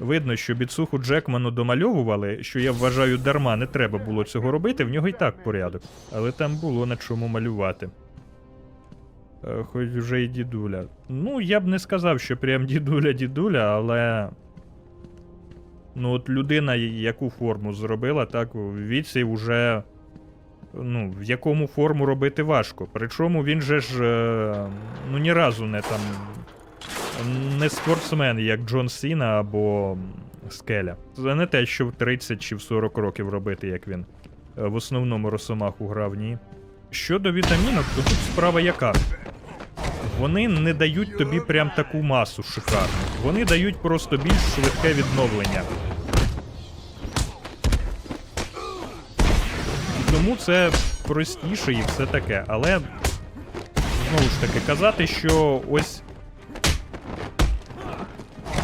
Видно, що біцуху Джекману домальовували, що я вважаю дарма, не треба було цього робити, в нього і так порядок. Але там було на чому малювати. Е, Хоч вже і дідуля. Ну, я б не сказав, що прям дідуля-дідуля, але. Ну, от людина, яку форму зробила, так в віці вже. Ну, в якому форму робити важко. Причому він же ж. е, Ну, ні разу не там. Не спортсмен, як Джон Сіна або Скеля. Це не те, що в 30 чи в 40 років робити, як він. Е, В основному Росомаху грав, ні. Щодо вітамінок, то тут справа яка? Вони не дають тобі прям таку масу шикарну. Вони дають просто більш швидке відновлення. І тому це простіше і все таке. Але знову ж таки, казати, що ось.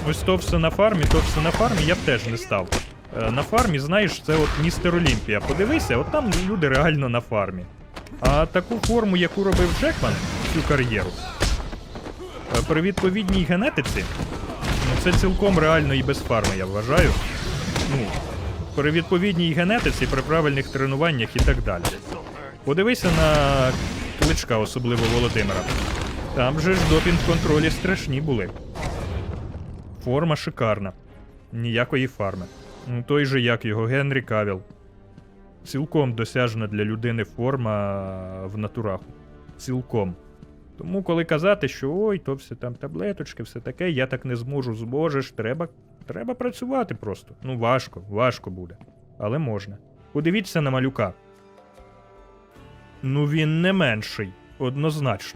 Ось то все на фармі, то все на фармі, я б теж не став. Е, На фармі, знаєш, це от містер Олімпія. Подивися, от там люди реально на фармі. А таку форму, яку робив Джекман всю кар'єру, е, при відповідній генетиці, ну це цілком реально і без фарми, я вважаю. Ну, при відповідній генетиці, при правильних тренуваннях і так далі. Подивися на кличка, особливо Володимира. Там же ж допінг-контролі страшні були. Форма шикарна. Ніякої фарми. Ну, Той же, як його, Генрі Кавіл. Цілком досяжна для людини форма в натураху. Цілком. Тому, коли казати, що ой, то все там таблеточки, все таке, я так не зможу, зможеш, треба, треба працювати просто. Ну, важко, важко буде. Але можна. Подивіться на малюка. Ну він не менший, однозначно.